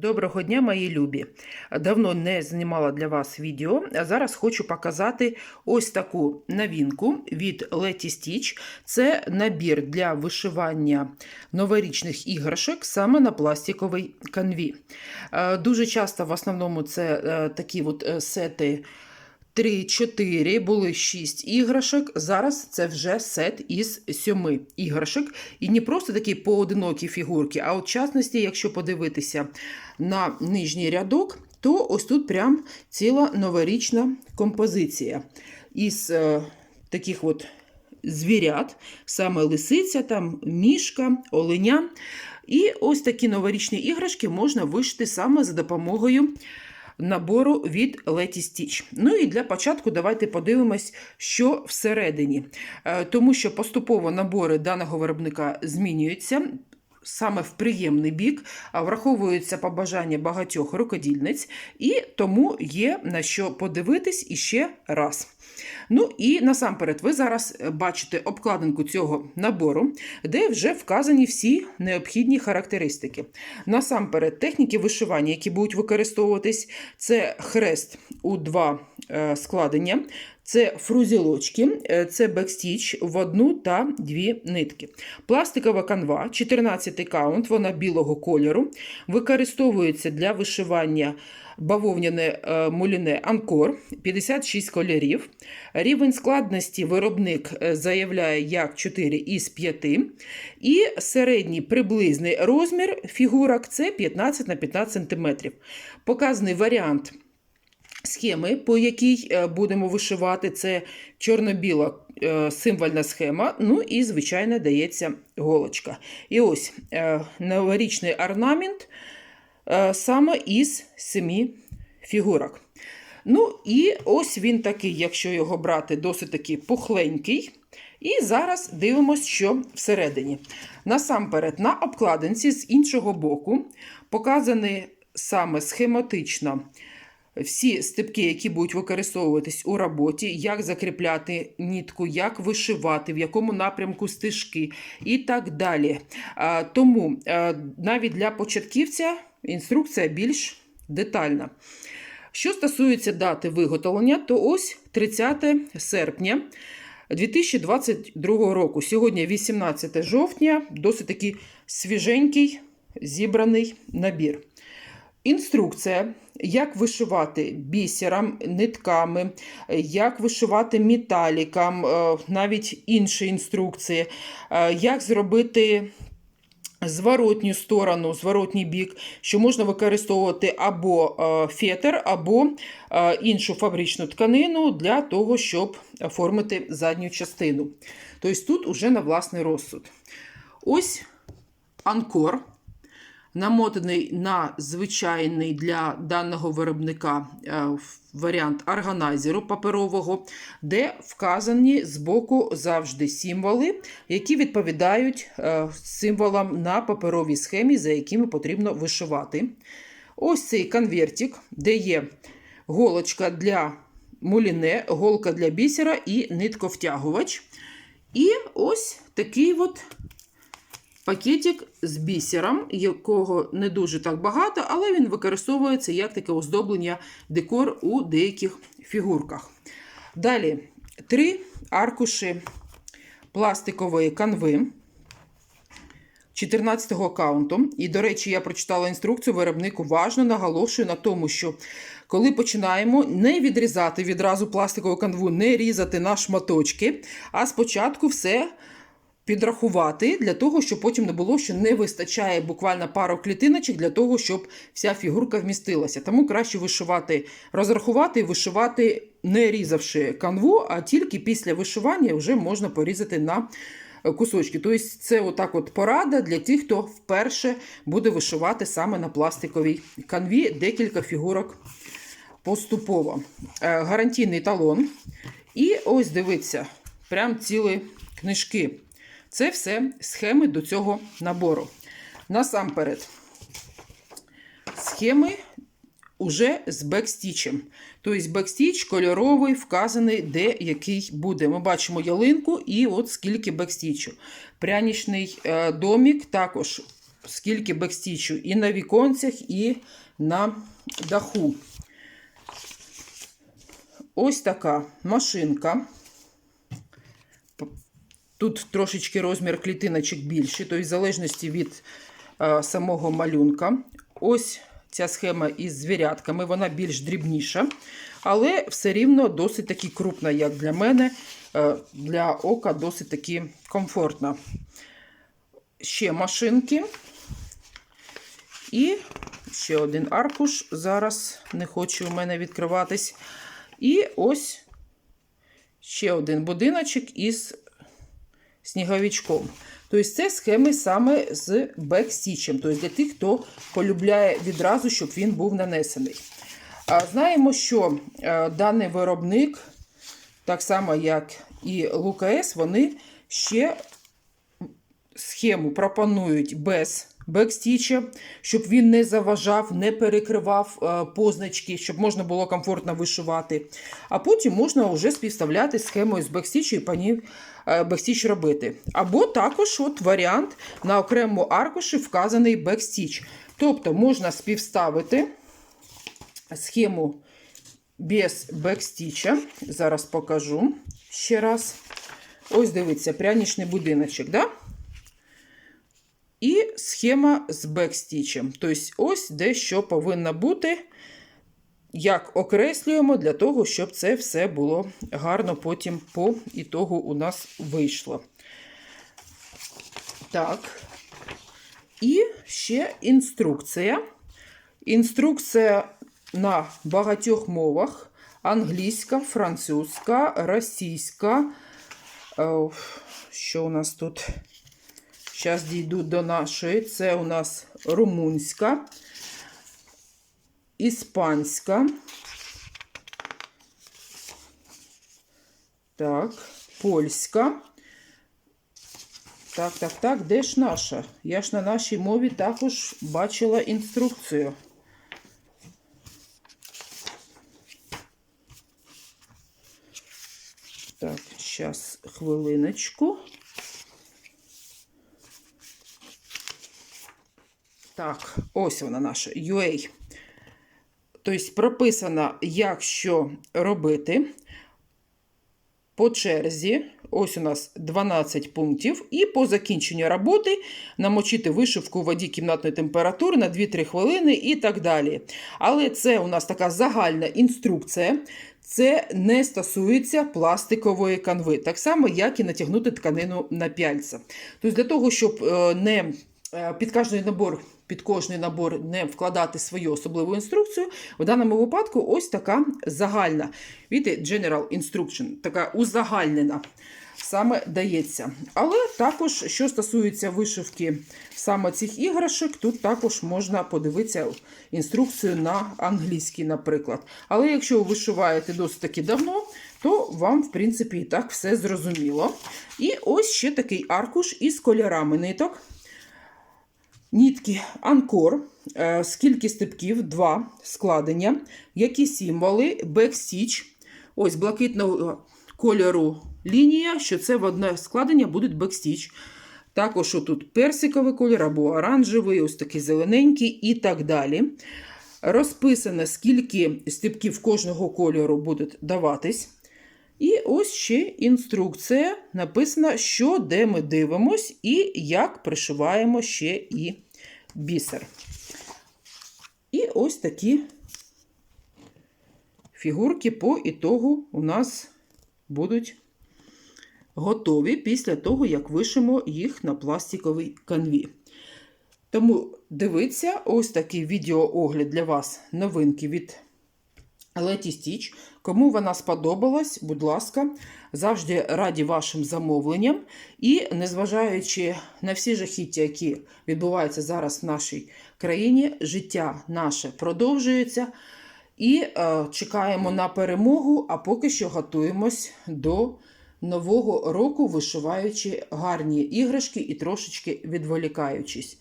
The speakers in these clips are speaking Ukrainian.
Доброго дня, мої любі! Давно не знімала для вас відео, а зараз хочу показати ось таку новинку від Letty Stitch. Це набір для вишивання новорічних іграшок саме на пластиковій канві. Е, дуже часто в основному це е, такі от е, сети. 3, 4, були шість іграшок. Зараз це вже сет із 7 іграшок. І не просто такі поодинокі фігурки, а от частності, якщо подивитися на нижній рядок, то ось тут прям ціла новорічна композиція із е, таких от звірят, саме лисиця, там мішка, оленя. І ось такі новорічні іграшки можна вишити саме за допомогою набору від Letty Stitch. Ну і для початку давайте подивимось, що всередині. Е, Тому що поступово набори даного виробника змінюються. Саме в приємний бік враховуються побажання багатьох рукодільниць, і тому є на що подивитись іще раз. Ну і насамперед, ви зараз бачите обкладинку цього набору, де вже вказані всі необхідні характеристики. Насамперед, техніки вишивання, які будуть використовуватись, це хрест у два е, складення. Це фрузілочки, е, це бекстіч в одну та дві нитки. Пластикова канва, 14 каунт, вона білого кольору. Використовується для вишивання бавовняне е, муліне Анкор, 56 кольорів. Рівень складності виробник е, заявляє як 4 із 5. І середній приблизний розмір фігурок це 15 на 15 см. Показаний варіант схеми, по якій е, будемо вишивати, це чорно-біла е, символьна схема. Ну і, звичайно, дається голочка. І ось е, новорічний орнамент саме із семи фігурок. Ну, і ось він такий, якщо його брати, досить таки пухленький. І зараз дивимося, що всередині. Насамперед, на обкладинці з іншого боку показані саме схематично всі степки, які будуть використовуватись у роботі, як закріпляти нітку, як вишивати, в якому напрямку стежки і так далі. Тому навіть для початківця інструкція більш детальна. Що стосується дати виготовлення, то ось 30 серпня 2022 року. Сьогодні 18 жовтня, досить такий свіженький зібраний набір. Інструкція, як вишивати бісером, нитками, як вишивати металіком, навіть інші інструкції, як зробити зворотню сторону, зворотній бік, що можна використовувати або фетр, або іншу фабричну тканину для того, щоб оформити задню частину. Тобто тут уже на власний розсуд. Ось анкор намотаний на звичайний для даного виробника е, варіант органайзеру паперового, де вказані збоку завжди символи, які відповідають е, символам на паперовій схемі, за якими потрібно вишивати. Ось цей конвертик, де є голочка для муліне, голка для бісера і нитковтягувач. І ось такий от пакетик з бісером, якого не дуже так багато, але він використовується як таке оздоблення декор у деяких фігурках. Далі три аркуші пластикової канви. 14-го аккаунту. І, до речі, я прочитала інструкцію, виробник уважно наголошую на тому, що коли починаємо не відрізати відразу пластикову канву, не різати на шматочки, а спочатку все підрахувати для того, щоб потім не було, що не вистачає буквально пару клітиночок для того, щоб вся фігурка вмістилася. Тому краще вишивати, розрахувати і вишивати, не різавши канву, а тільки після вишивання вже можна порізати на кусочки. Тобто, це отак от порада для тих, хто вперше буде вишивати саме на пластиковій канві декілька фігурок поступово. Е, гарантійний талон. І ось дивіться, прям цілі книжки. Це все схеми до цього набору. Насамперед, схеми уже з бекстічем. Тобто бекстіч кольоровий, вказаний, де який буде. Ми бачимо ялинку і от скільки бекстічу. Прянічний е, домік також скільки бекстічу і на віконцях, і на даху. Ось така машинка. Тут трошечки розмір клітиночок більший, тобто в залежності від е, самого малюнка. Ось ця схема із звірятками, вона більш дрібніша, але все рівно досить таки крупна, як для мене. Е, для ока досить таки комфортна. Ще машинки. І ще один аркуш. Зараз не хоче у мене відкриватись. І ось ще один будиночок із сніговичком. Тобто це схеми саме з бекстічем. Тобто для тих, хто полюбляє відразу, щоб він був нанесений. Знаємо, що е, даний виробник, так само як і Лукас, вони ще схему пропонують без бекстіча, щоб він не заважав, не перекривав е, позначки, щоб можна було комфортно вишивати. А потім можна вже співставляти схемою з бекстічу і по ній е, бекстіч робити. Або також от варіант на окремому аркуші вказаний бекстіч. Тобто можна співставити схему без бекстіча. Зараз покажу ще раз. Ось дивіться, прянічний будиночок, да? І схема з бекстічем. Тобто, ось де що повинно бути, як окреслюємо для того, щоб це все було гарно потім по ітогу у нас вийшло. Так. І ще інструкція. Інструкція на багатьох мовах: англійська, французька, російська. Е, Що у нас тут? Зараз дійду до нашої. Це у нас румунська, іспанська. Так, польська. Так, так, так, де ж наша? Я ж на нашій мові також бачила інструкцію. Так, зараз хвилиночку. Так, ось вона наша UA. Тобто прописано, як що робити по черзі. Ось у нас 12 пунктів. І по закінченню роботи намочити вишивку у воді кімнатної температури на 2-3 хвилини і так далі. Але це у нас така загальна інструкція. Це не стосується пластикової канви, так само, як і натягнути тканину на пяльця. Тобто, для того, щоб е, не під кожний набор. Під кожний набор не вкладати свою особливу інструкцію. В даному випадку ось така загальна. Видите, General Instruction, така узагальнена саме дається. Але також, що стосується вишивки саме цих іграшок, тут також можна подивитися інструкцію на англійській, наприклад. Але якщо ви вишиваєте досить таки давно, то вам, в принципі, і так все зрозуміло. І ось ще такий аркуш із кольорами ниток. Нітки Анкор, е, скільки степків, два складення, які символи, бекстіч. Ось блакитного кольору лінія, що це в одне складення буде бекстіч. Також тут персиковий колір або оранжевий, ось такий зелененький і так далі. Розписано, скільки степків кожного кольору будуть даватись. І ось ще інструкція. Написано, що де ми дивимось і як пришиваємо ще і бісер. І ось такі фігурки по ітогу у нас будуть готові після того, як вишимо їх на пластиковій канві. Тому дивіться, ось такий відеоогляд для вас новинки від Letty Stitch. Кому вона сподобалась, будь ласка, завжди раді вашим замовленням. І незважаючи на всі жахіття, які відбуваються зараз в нашій країні, життя наше продовжується. І е, чекаємо на перемогу, а поки що готуємось до нового року, вишиваючи гарні іграшки і трошечки відволікаючись.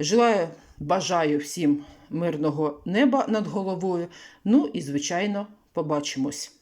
Желаю, бажаю всім мирного неба над головою. Ну і, звичайно, побачимось.